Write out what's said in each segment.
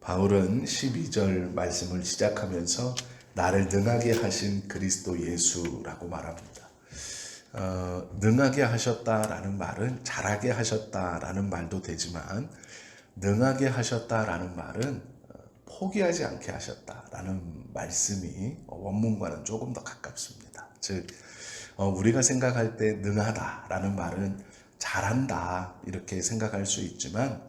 바울은 12절 말씀을 시작하면서 나를 능하게 하신 그리스도 예수라고 말합니다. 어, 능하게 하셨다라는 말은 잘하게 하셨다라는 말도 되지만 능하게 하셨다라는 말은 어, 포기하지 않게 하셨다라는 말씀이 원문과는 조금 더 가깝습니다. 즉 어, 우리가 생각할 때 능하다라는 말은 잘한다 이렇게 생각할 수 있지만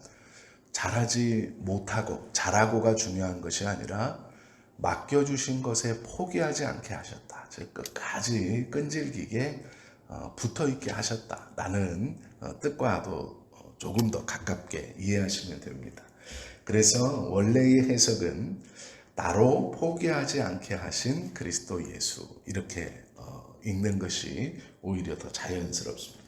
잘하지 못하고 잘하고가 중요한 것이 아니라 맡겨주신 것에 포기하지 않게 하셨다. 즉 끝까지 끈질기게 어, 붙어있게 하셨다라는 어, 뜻과도 어, 조금 더 가깝게 이해하시면 됩니다. 그래서 원래의 해석은 나로 포기하지 않게 하신 그리스도 예수 이렇게 어, 읽는 것이 오히려 더 자연스럽습니다.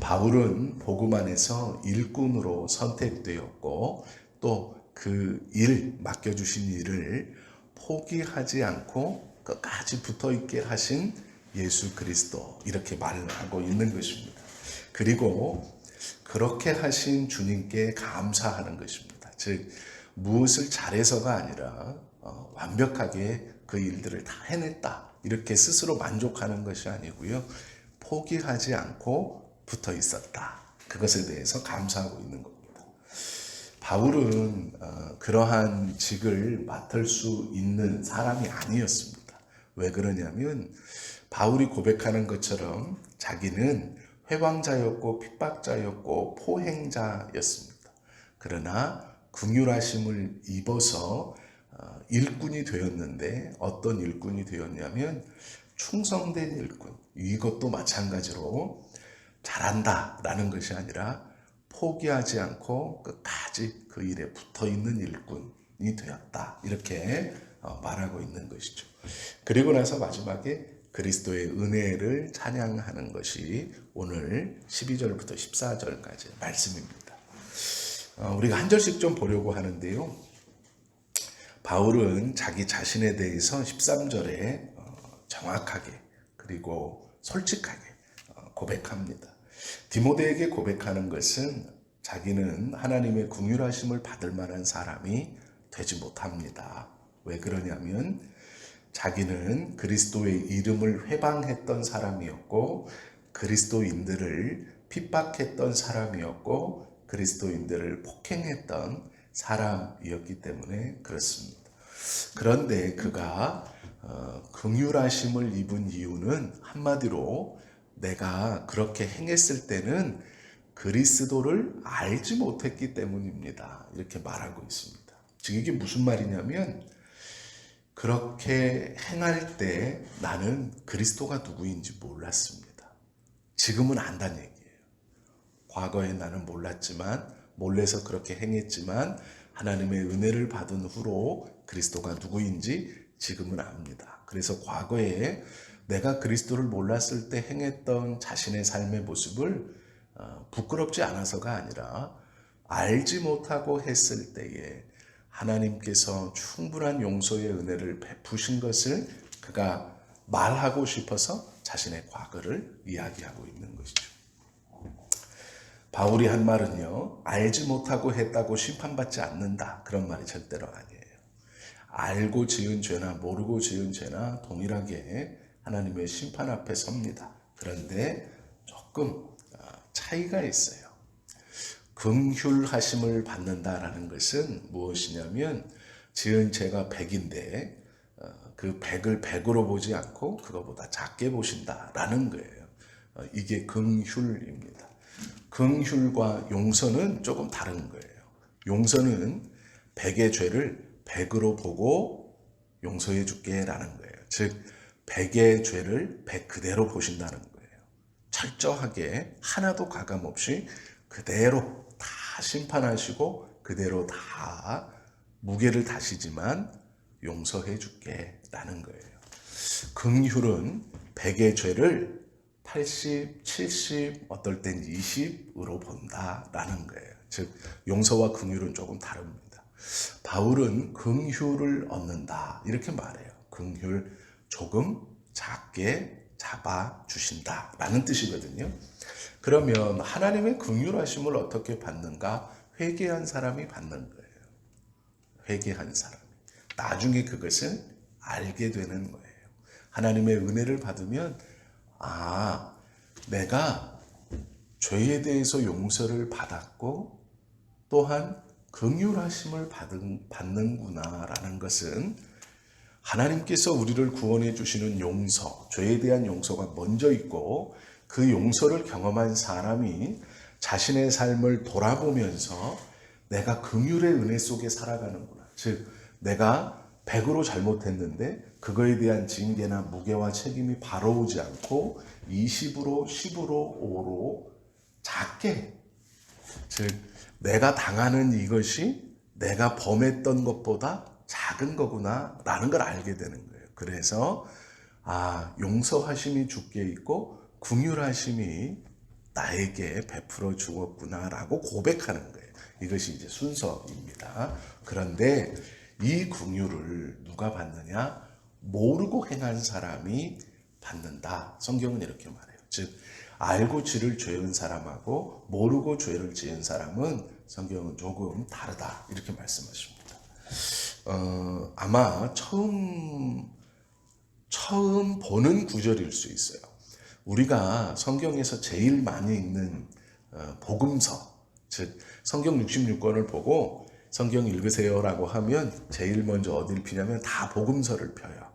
바울은 복음 안에서 일꾼으로 선택되었고 또 그 일 맡겨주신 일을 포기하지 않고 끝까지 붙어 있게 하신 예수 그리스도 이렇게 말을 하고 있는 것입니다. 그리고 그렇게 하신 주님께 감사하는 것입니다. 즉 무엇을 잘해서가 아니라 어, 완벽하게 그 일들을 다 해냈다 이렇게 스스로 만족하는 것이 아니고요 포기하지 않고 붙어 있었다 그것에 대해서 감사하고 있는 겁니다. 바울은 어, 그러한 직을 맡을 수 있는 사람이 아니었습니다. 왜 그러냐면 바울이 고백하는 것처럼 자기는 회방자였고 핍박자였고 포행자였습니다. 그러나 긍휼하심을 입어서 어, 일꾼이 되었는데 어떤 일꾼이 되었냐면 충성된 일꾼. 이것도 마찬가지로 잘한다 라는 것이 아니라 포기하지 않고 끝까지 그 일에 붙어 있는 일꾼이 되었다. 이렇게 어, 말하고 있는 것이죠. 그리고 나서 마지막에 그리스도의 은혜를 찬양하는 것이 오늘 12절부터 14절까지 말씀입니다. 어, 우리가 한 절씩 좀 보려고 하는데요. 바울은 자기 자신에 대해서 13절에 어, 정확하게 그리고 솔직하게 어, 고백합니다. 디모데에게 고백하는 것은 자기는 하나님의 궁휼하심을 받을 만한 사람이 되지 못합니다. 왜 그러냐면 자기는 그리스도의 이름을 회방했던 사람이었고 그리스도인들을 핍박했던 사람이었고 그리스도인들을 폭행했던 사람이었기 때문에 그렇습니다. 그런데 그가 어, 긍휼하심을 입은 이유는 한마디로 내가 그렇게 행했을 때는 그리스도를 알지 못했기 때문입니다. 이렇게 말하고 있습니다. 즉 이게 무슨 말이냐면 그렇게 행할 때 나는 그리스도가 누구인지 몰랐습니다. 지금은 안다는 얘기예요. 과거에 나는 몰랐지만 몰래서 그렇게 행했지만 하나님의 은혜를 받은 후로 그리스도가 누구인지 지금은 압니다. 그래서 과거에 내가 그리스도를 몰랐을 때 행했던 자신의 삶의 모습을 어, 부끄럽지 않아서가 아니라 알지 못하고 했을 때에 하나님께서 충분한 용서의 은혜를 베푸신 것을 그가 말하고 싶어서 자신의 과거를 이야기하고 있는 것이죠. 바울이 한 말은요, 알지 못하고 했다고 심판받지 않는다. 그런 말이 절대로 아니에요. 알고 지은 죄나 모르고 지은 죄나 동일하게 하나님의 심판 앞에 섭니다. 그런데 조금 어, 차이가 있어요. 긍휼하심을 받는다라는 것은 무엇이냐면 지은 죄가 100인데 어, 그 100을 100으로 보지 않고 그거보다 작게 보신다라는 거예요. 어, 이게 긍휼입니다. 긍휼과 용서는 조금 다른 거예요. 용서는 100의 죄를 100으로 보고 용서해 줄게라는 거예요. 즉 100의 죄를 100 그대로 보신다는 거예요. 철저하게 하나도 가감 없이 그대로 다 심판하시고 그대로 다 무게를 다시지만 용서해 줄게 라는 거예요. 긍휼은 100의 죄를 80, 70, 어떨 땐 20으로 본다라는 거예요. 즉 용서와 긍휼은 조금 다릅니다. 바울은 긍휼을 얻는다 이렇게 말해요. 긍휼 조금 작게 잡아 주신다라는 뜻이거든요. 그러면 하나님의 긍휼하심을 어떻게 받는가? 회개한 사람이 받는 거예요. 회개한 사람. 나중에 그것을 알게 되는 거예요. 하나님의 은혜를 받으면 아, 내가 죄에 대해서 용서를 받았고 또한 긍휼하심을 받은, 받는구나라는 것은 하나님께서 우리를 구원해 주시는 용서, 죄에 대한 용서가 먼저 있고 그 용서를 경험한 사람이 자신의 삶을 돌아보면서 내가 긍휼의 은혜 속에 살아가는구나. 즉 내가 100으로 잘못했는데 그거에 대한 징계나 무게와 책임이 바로 오지 않고 20으로 10으로 5로 작게 즉 내가 당하는 이것이 내가 범했던 것보다 작은 거구나 라는 걸 알게 되는 거예요. 그래서 아 용서하심이 주께 있고 궁휼하심이 나에게 베풀어 주었구나 라고 고백하는 거예요. 이것이 이제 순서입니다. 그런데 이 궁휼을 누가 받느냐? 모르고 행한 사람이 받는다. 성경은 이렇게 말해요. 즉 알고 죄를 지은 사람하고 모르고 죄를 지은 사람은 성경은 조금 다르다. 이렇게 말씀하십니다. 어, 아마 처음 처음 보는 구절일 수 있어요. 우리가 성경에서 제일 많이 읽는 어, 복음서, 즉 성경 66권을 보고 성경 읽으세요라고 하면 제일 먼저 어디를 피냐면 다 복음서를 펴요.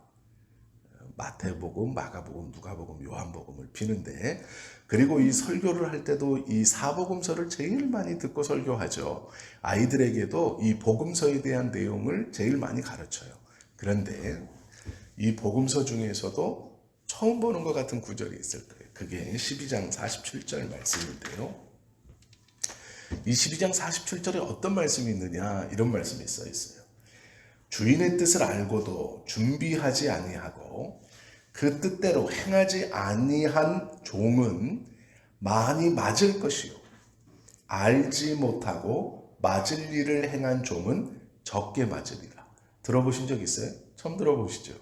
마태복음, 마가복음, 누가복음, 요한복음을 피는데 그리고 이 설교를 할 때도 이 사복음서를 제일 많이 듣고 설교하죠. 아이들에게도 이 복음서에 대한 내용을 제일 많이 가르쳐요. 그런데 이 복음서 중에서도 처음 보는 것 같은 구절이 있을 거예요. 그게 12장 47절 말씀인데요. 이 12장 47절에 어떤 말씀이 있느냐 이런 말씀이 써 있어요. 주인의 뜻을 알고도 준비하지 아니하고 그 뜻대로 행하지 아니한 종은 많이 맞을 것이요 알지 못하고 맞을 일을 행한 종은 적게 맞으리라. 들어보신 적 있어요? 처음 들어보시죠?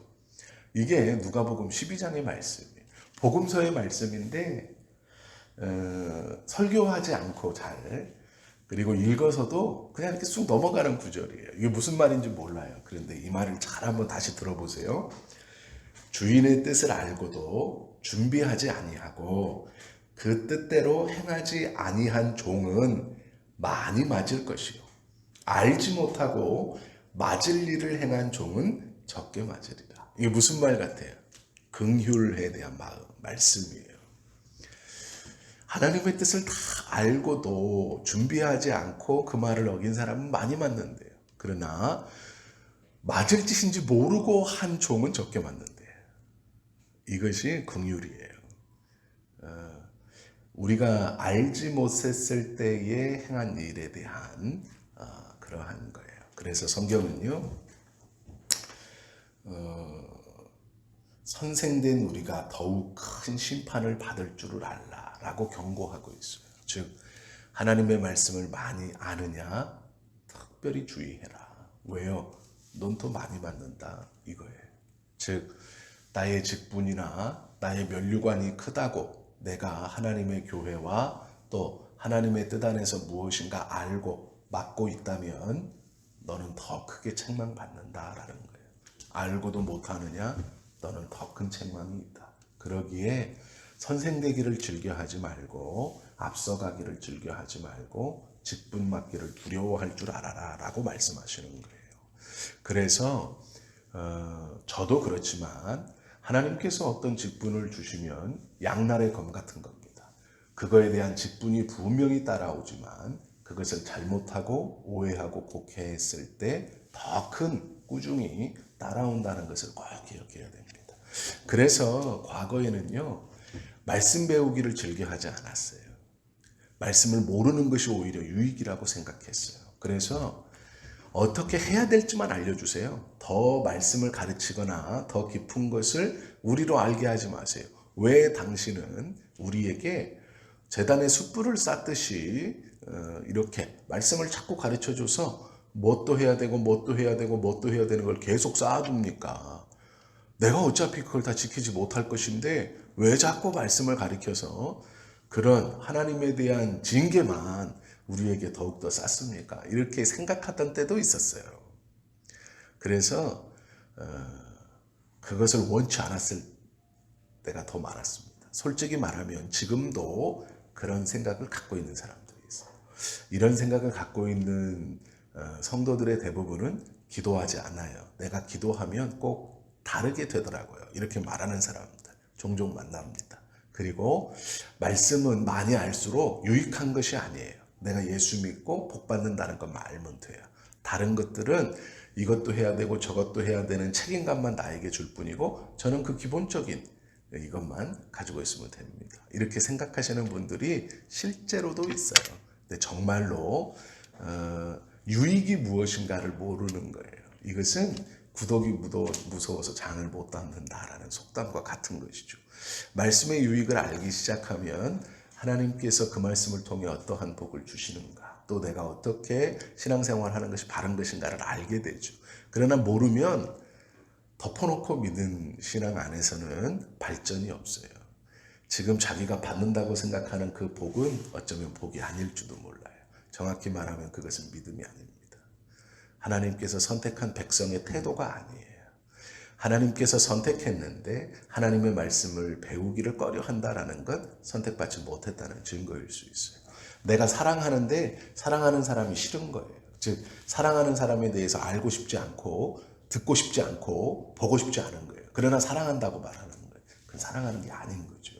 이게 누가복음 12장의 말씀이에요. 복음서의 말씀인데 어, 설교하지 않고 잘 그리고 읽어서도 그냥 이렇게 쑥 넘어가는 구절이에요. 이게 무슨 말인지 몰라요. 그런데 이 말을 잘 한번 다시 들어보세요. 주인의 뜻을 알고도 준비하지 아니하고 그 뜻대로 행하지 아니한 종은 많이 맞을 것이요. 알지 못하고 맞을 일을 행한 종은 적게 맞으리라. 이게 무슨 말 같아요? 긍휼에 대한 마음, 말씀이에요. 하나님의 뜻을 다 알고도 준비하지 않고 그 말을 어긴 사람은 많이 맞는데요. 그러나 맞을 짓인지 모르고 한 종은 적게 맞는데요. 이것이 긍휼이에요. 어, 우리가 알지 못했을 때에 행한 일에 대한 어, 그러한 거예요. 그래서 성경은요, 어, 선생된 우리가 더욱 큰 심판을 받을 줄을 알라라고 경고하고 있어요. 즉 하나님의 말씀을 많이 아느냐 특별히 주의해라. 왜요? 넌 더 많이 받는다 이거예요. 즉 나의 직분이나 나의 면류관이 크다고 내가 하나님의 교회와 또 하나님의 뜻 안에서 무엇인가 알고 맡고 있다면 너는 더 크게 책망받는다라는 거예요. 알고도 못하느냐? 너는 더 큰 책망이 있다. 그러기에 선생되기를 즐겨 하지 말고 앞서가기를 즐겨 하지 말고 직분 맡기를 두려워할 줄 알아라 라고 말씀하시는 거예요. 그래서 어, 저도 그렇지만 하나님께서 어떤 직분을 주시면 양날의 검 같은 겁니다. 그거에 대한 직분이 분명히 따라오지만 그것을 잘못하고 오해하고 곡해했을 때 더 큰 꾸중이 따라온다는 것을 꼭 기억해야 됩니다. 그래서 과거에는요, 말씀 배우기를 즐겨 하지 않았어요. 말씀을 모르는 것이 오히려 유익이라고 생각했어요. 그래서 어떻게 해야 될지만 알려주세요. 더 말씀을 가르치거나 더 깊은 것을 우리로 알게 하지 마세요. 왜 당신은 우리에게 재단에 숯불을 쌓듯이 어, 이렇게 말씀을 자꾸 가르쳐 줘서 뭣도 해야 되고 뭣도 해야 되고 뭣도 해야 되는 걸 계속 쌓아둡니까? 내가 어차피 그걸 다 지키지 못할 것인데 왜 자꾸 말씀을 가르쳐서 그런 하나님에 대한 징계만 우리에게 더욱더 쌓습니까? 이렇게 생각하던 때도 있었어요. 그래서 어, 그것을 원치 않았을 때가 더 많았습니다. 솔직히 말하면 지금도 그런 생각을 갖고 있는 사람들이 있어요. 이런 생각을 갖고 있는 어, 성도들의 대부분은 기도하지 않아요. 내가 기도하면 꼭 다르게 되더라고요. 이렇게 말하는 사람들 종종 만납니다. 그리고 말씀은 많이 알수록 유익한 것이 아니에요. 내가 예수 믿고 복 받는다는 것만 알면 돼요. 다른 것들은 이것도 해야 되고 저것도 해야 되는 책임감만 나에게 줄 뿐이고 저는 그 기본적인 이것만 가지고 있으면 됩니다. 이렇게 생각하시는 분들이 실제로도 있어요. 근데 정말로 어, 유익이 무엇인가를 모르는 거예요. 이것은 무도, 무서워서 장을 못 담는다라는 속담과 같은 것이죠. 말씀의 유익을 알기 시작하면 하나님께서 그 말씀을 통해 어떠한 복을 주시는가, 또 내가 어떻게 신앙생활 하는 것이 바른 것인가를 알게 되죠. 그러나 모르면 덮어놓고 믿는 신앙 안에서는 발전이 없어요. 지금 자기가 받는다고 생각하는 그 복은 어쩌면 복이 아닐지도 몰라요. 정확히 말하면 그것은 믿음이 아닙니다. 하나님께서 선택한 백성의 태도가 아니에요. 하나님께서 선택했는데 하나님의 말씀을 배우기를 꺼려 한다라는 것 선택받지 못했다는 증거일 수 있어요. 내가 사랑하는데 사랑하는 사람이 싫은 거예요. 즉 사랑하는 사람에 대해서 알고 싶지 않고 듣고 싶지 않고 보고 싶지 않은 거예요. 그러나 사랑한다고 말하는 거예요. 그건 사랑하는 게 아닌 거죠.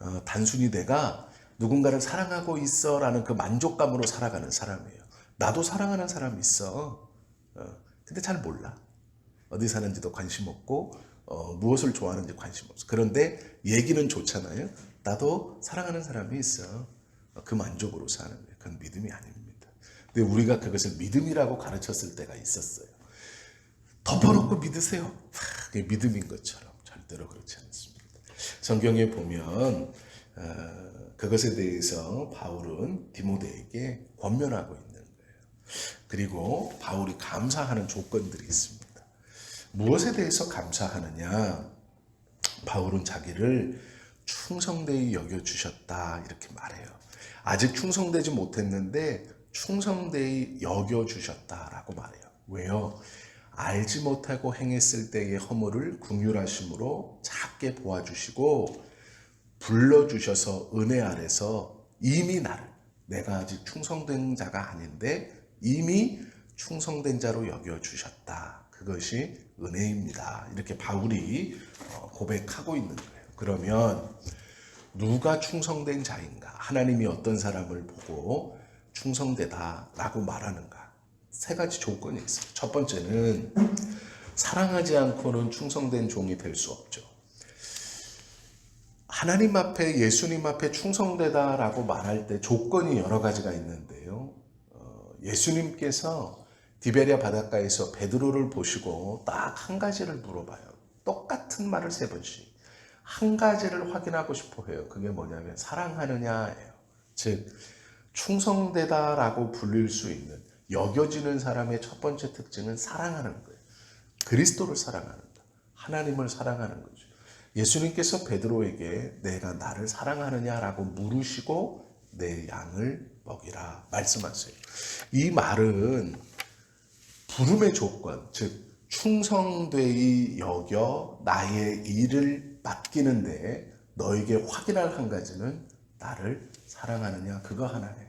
어, 단순히 내가 누군가를 사랑하고 있어라는 그 만족감으로 살아가는 사람이에요. 나도 사랑하는 사람 있어. 어, 근데 잘 몰라. 어디 사는지도 관심 없고 어, 무엇을 좋아하는지 관심 없어. 그런데 얘기는 좋잖아요. 나도 사랑하는 사람이 있어. 어, 그 만족으로 사는 거예요. 그건 믿음이 아닙니다. 근데 우리가 그것을 믿음이라고 가르쳤을 때가 있었어요. 덮어놓고 믿으세요. 그게 믿음인 것처럼 절대로 그렇지 않습니다. 성경에 보면 어, 그것에 대해서 바울은 디모데에게 권면하고 있는 거예요. 그리고 바울이 감사하는 조건들이 있습니다. 무엇에 대해서 감사하느냐? 바울은 자기를 충성되이 여겨 주셨다 이렇게 말해요. 아직 충성되지 못했는데 충성되이 여겨 주셨다라고 말해요. 왜요? 알지 못하고 행했을 때의 허물을 궁휼하심으로 작게 보아 주시고 불러 주셔서 은혜 아래서 이미 나를 내가 아직 충성된 자가 아닌데 이미 충성된 자로 여겨 주셨다. 그것이 은혜입니다. 이렇게 바울이 어, 고백하고 있는 거예요. 그러면 누가 충성된 자인가? 하나님이 어떤 사람을 보고 충성되다라고 말하는가? 세 가지 조건이 있어요. 첫 번째는 사랑하지 않고는 충성된 종이 될 수 없죠. 하나님 앞에 예수님 앞에 충성되다라고 말할 때 조건이 여러 가지가 있는데요. 어, 예수님께서 디베리아 바닷가에서 베드로를 보시고 딱 한 가지를 물어봐요. 똑같은 말을 세 번씩. 한 가지를 확인하고 싶어 해요. 그게 뭐냐면 사랑하느냐예요. 즉 충성되다라고 불릴 수 있는 여겨지는 사람의 첫 번째 특징은 사랑하는 거예요. 그리스도를 사랑하는다. 하나님을 사랑하는 거죠. 예수님께서 베드로에게 내가 나를 사랑하느냐라고 물으시고 내 양을 먹이라 말씀하세요. 이 말은 부름의 조건, 즉 충성되이 여겨 나의 일을 맡기는데 너에게 확인할 한 가지는 나를 사랑하느냐 그거 하나예요.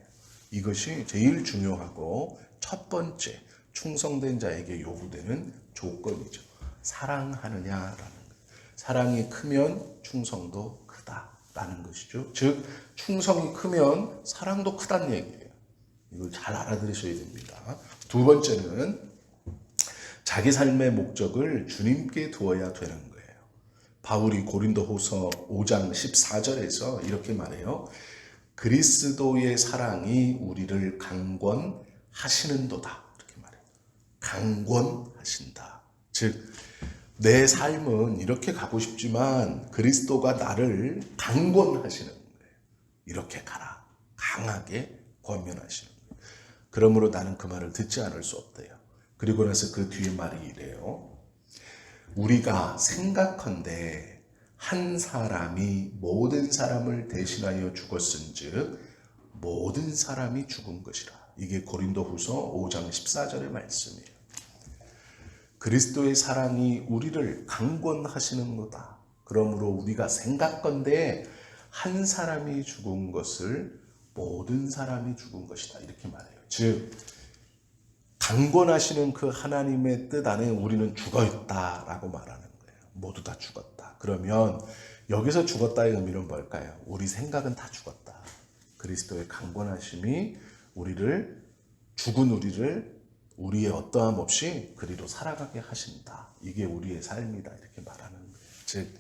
이것이 제일 중요하고 첫 번째 충성된 자에게 요구되는 조건이죠. 사랑하느냐라는 것. 사랑이 크면 충성도 크다라는 것이죠. 즉 충성이 크면 사랑도 크다는 얘기예요. 이걸 잘 알아들으셔야 됩니다. 두 번째는 자기 삶의 목적을 주님께 두어야 되는 거예요. 바울이 고린도후서 5장 14절에서 이렇게 말해요. 그리스도의 사랑이 우리를 강권하시는도다. 이렇게 말해요. 강권하신다. 즉, 내 삶은 이렇게 가고 싶지만 그리스도가 나를 강권하시는 거예요. 이렇게 가라. 강하게 권면하시는 거예요. 그러므로 나는 그 말을 듣지 않을 수 없대요. 그리고 나서 그 뒤에 말이 이래요. 우리가 생각한데 한 사람이 모든 사람을 대신하여 죽었은즉 모든 사람이 죽은 것이라. 이게 고린도 후서 5장 14절의 말씀이에요. 그리스도의 사랑이 우리를 강권하시는 거다. 그러므로 우리가 생각건대 한 사람이 죽은 것을 모든 사람이 죽은 것이다. 이렇게 말해요. 즉 강권하시는 그 하나님의 뜻 안에 우리는 죽어 있다라고 말하는 거예요. 모두 다 죽었다. 그러면 여기서 죽었다의 의미는 뭘까요? 우리 생각은 다 죽었다. 그리스도의 강권하심이 우리를 죽은 우리를 우리의 어떠함 없이 그리로 살아가게 하신다. 이게 우리의 삶이다. 이렇게 말하는 거예요. 즉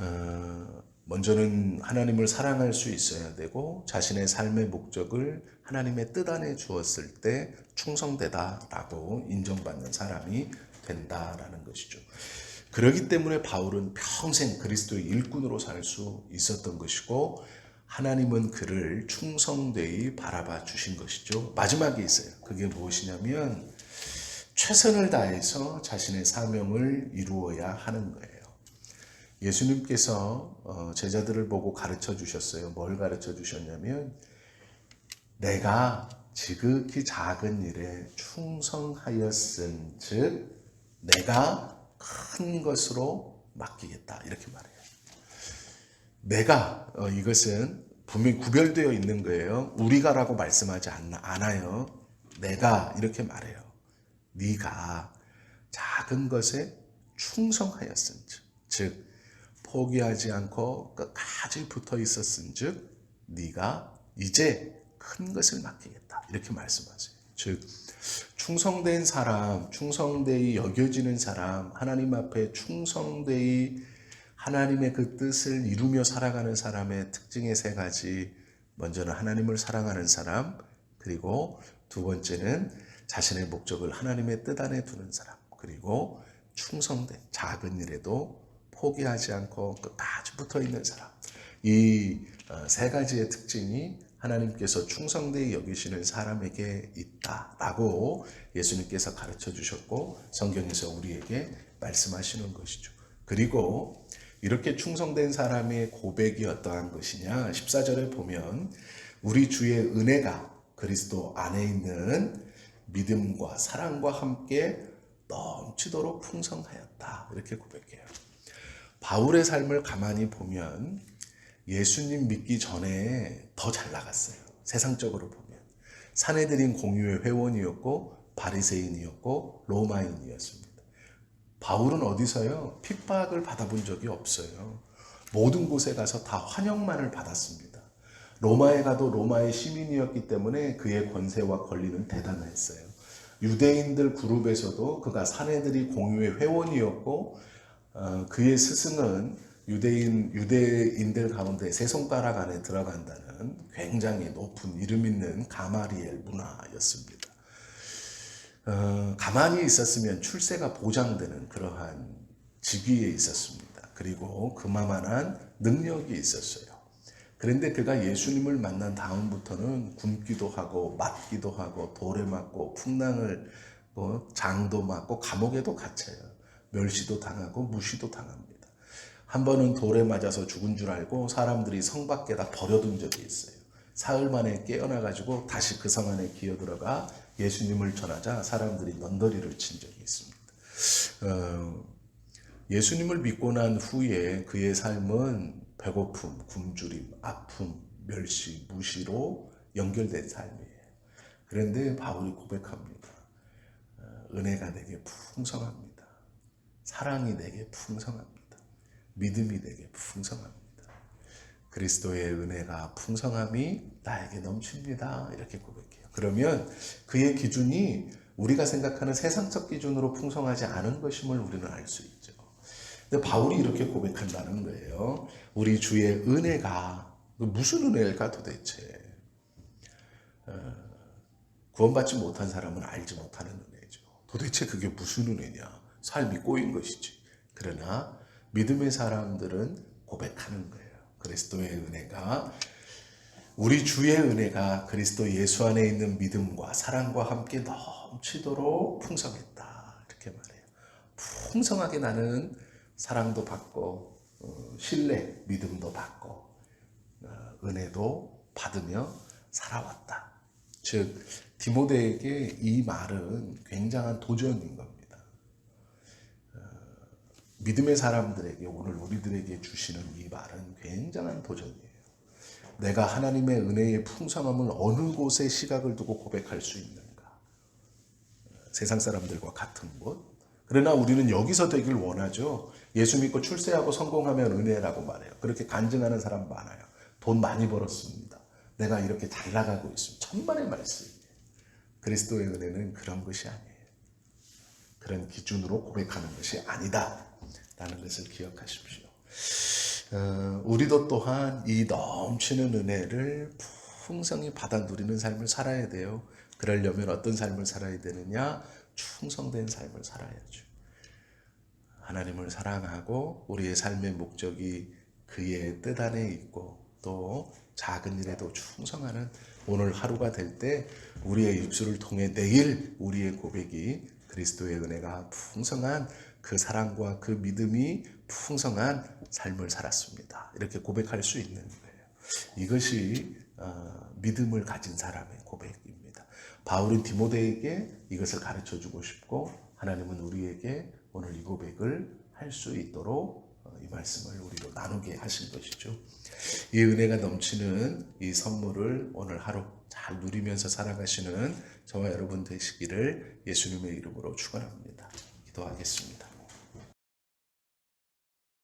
어, 먼저는 하나님을 사랑할 수 있어야 되고 자신의 삶의 목적을 하나님의 뜻 안에 주었을 때 충성되다라고 인정받는 사람이 된다라는 것이죠. 그러기 때문에 바울은 평생 그리스도의 일꾼으로 살 수 있었던 것이고 하나님은 그를 충성되이 바라봐 주신 것이죠. 마지막에 있어요. 그게 무엇이냐면 최선을 다해서 자신의 사명을 이루어야 하는 거예요. 예수님께서 어, 제자들을 보고 가르쳐 주셨어요. 뭘 가르쳐 주셨냐면 내가 지극히 작은 일에 충성하였은 즉 내가 큰 것으로 맡기겠다 이렇게 말해요. 내가 어, 이것은 분명히 구별되어 있는 거예요. 우리가라고 말씀하지 않, 않아요. 내가 이렇게 말해요. 네가 작은 것에 충성하였은 즉 즉 포기하지 않고 끝까지 붙어 있었은즉 네가 이제 큰 것을 맡기겠다 이렇게 말씀하세요. 즉 충성된 사람, 충성되이 여겨지는 사람, 하나님 앞에 충성되이 하나님의 그 뜻을 이루며 살아가는 사람의 특징의 세 가지. 먼저는 하나님을 사랑하는 사람, 그리고 두 번째는 자신의 목적을 하나님의 뜻 안에 두는 사람, 그리고 충성된 작은 일에도 포기하지 않고 끝까지 붙어 있는 사람. 이 세 가지의 특징이 하나님께서 충성되이 여기시는 사람에게 있다라고 예수님께서 가르쳐 주셨고 성경에서 우리에게 말씀하시는 것이죠. 그리고 이렇게 충성된 사람의 고백이 어떠한 것이냐? 14절에 보면 우리 주의 은혜가 그리스도 안에 있는 믿음과 사랑과 함께 넘치도록 풍성하였다. 이렇게 고백해요. 바울의 삶을 가만히 보면 예수님 믿기 전에 더 잘 나갔어요. 세상적으로 보면. 사내들인 공유의 회원이었고 바리새인이었고 로마인이었습니다. 바울은 어디서요? 핍박을 받아본 적이 없어요. 모든 곳에 가서 다 환영만을 받았습니다. 로마에 가도 로마의 시민이었기 때문에 그의 권세와 권리는 대단했어요. 유대인들 그룹에서도 그가 사내들이 공유의 회원이었고 어, 그의 스승은 유대인 유대인들 가운데 세 손가락 안에 들어간다는 굉장히 높은 이름 있는 가마리엘 문화였습니다. 어, 가만히 있었으면 출세가 보장되는 그러한 직위에 있었습니다. 그리고 그만한 능력이 있었어요. 그런데 그가 예수님을 만난 다음부터는 굶기도 하고 맞기도 하고 돌에 맞고 풍랑을 뭐 장도 맞고 감옥에도 갇혀요. 멸시도 당하고 무시도 당합니다. 한 번은 돌에 맞아서 죽은 줄 알고 사람들이 성 밖에다 버려둔 적이 있어요. 사흘 만에 깨어나 가지고 다시 그 성 안에 기어 들어가 예수님을 전하자 사람들이 넌더리를 친 적이 있습니다. 어, 예수님을 믿고 난 후에 그의 삶은 배고픔, 굶주림, 아픔, 멸시, 무시로 연결된 삶이에요. 그런데 바울이 고백합니다. 어, 은혜가 내게 풍성합니다. 사랑이 내게 풍성합니다. 믿음이 내게 풍성합니다. 그리스도의 은혜가 풍성함이 나에게 넘칩니다. 이렇게 고백해요. 그러면 그의 기준이 우리가 생각하는 세상적 기준으로 풍성하지 않은 것임을 우리는 알 수 있죠. 근데 바울이 이렇게 고백한다는 거예요. 우리 주의 은혜가 무슨 은혜일까 도대체? 어, 구원받지 못한 사람은 알지 못하는 은혜죠. 도대체 그게 무슨 은혜냐? 삶이 꼬인 것이지. 그러나 믿음의 사람들은 고백하는 거예요. 그리스도의 은혜가 우리 주의 은혜가 그리스도 예수 안에 있는 믿음과 사랑과 함께 넘치도록 풍성했다. 이렇게 말해요. 풍성하게 나는 사랑도 받고 어, 신뢰, 믿음도 받고 어, 은혜도 받으며 살아왔다. 즉 디모데에게 이 말은 굉장한 도전인 겁니다. 믿음의 사람들에게 오늘 우리들에게 주시는 이 말은 굉장한 도전이에요. 내가 하나님의 은혜의 풍성함을 어느 곳에 시각을 두고 고백할 수 있는가? 세상 사람들과 같은 곳. 그러나 우리는 여기서 되길 원하죠. 예수 믿고 출세하고 성공하면 은혜라고 말해요. 그렇게 간증하는 사람 많아요. 돈 많이 벌었습니다. 내가 이렇게 잘 나가고 있습니다. 천만의 말씀이에요. 그리스도의 은혜는 그런 것이 아니에요. 그런 기준으로 고백하는 것이 아니다. 라는 것을 기억하십시오. 어, 우리도 또한 이 넘치는 은혜를 풍성히 받아 누리는 삶을 살아야 돼요. 그러려면 어떤 삶을 살아야 되느냐? 충성된 삶을 살아야죠. 하나님을 사랑하고 우리의 삶의 목적이 그의 뜻 안에 있고 또 작은 일에도 충성하는 오늘 하루가 될 때 우리의 입술을 통해 내일 우리의 고백이 그리스도의 은혜가 풍성한 그 사랑과 그 믿음이 풍성한 삶을 살았습니다. 이렇게 고백할 수 있는 거예요. 이것이 어, 믿음을 가진 사람의 고백입니다. 바울은 디모데에게 이것을 가르쳐 주고 싶고 하나님은 우리에게 오늘 이 고백을 할 수 있도록 어, 이 말씀을 우리로 나누게 하신 것이죠. 이 은혜가 넘치는 이 선물을 오늘 하루 잘 누리면서 살아가시는 저와 여러분 되시기를 예수님의 이름으로 축원합니다. 기도하겠습니다.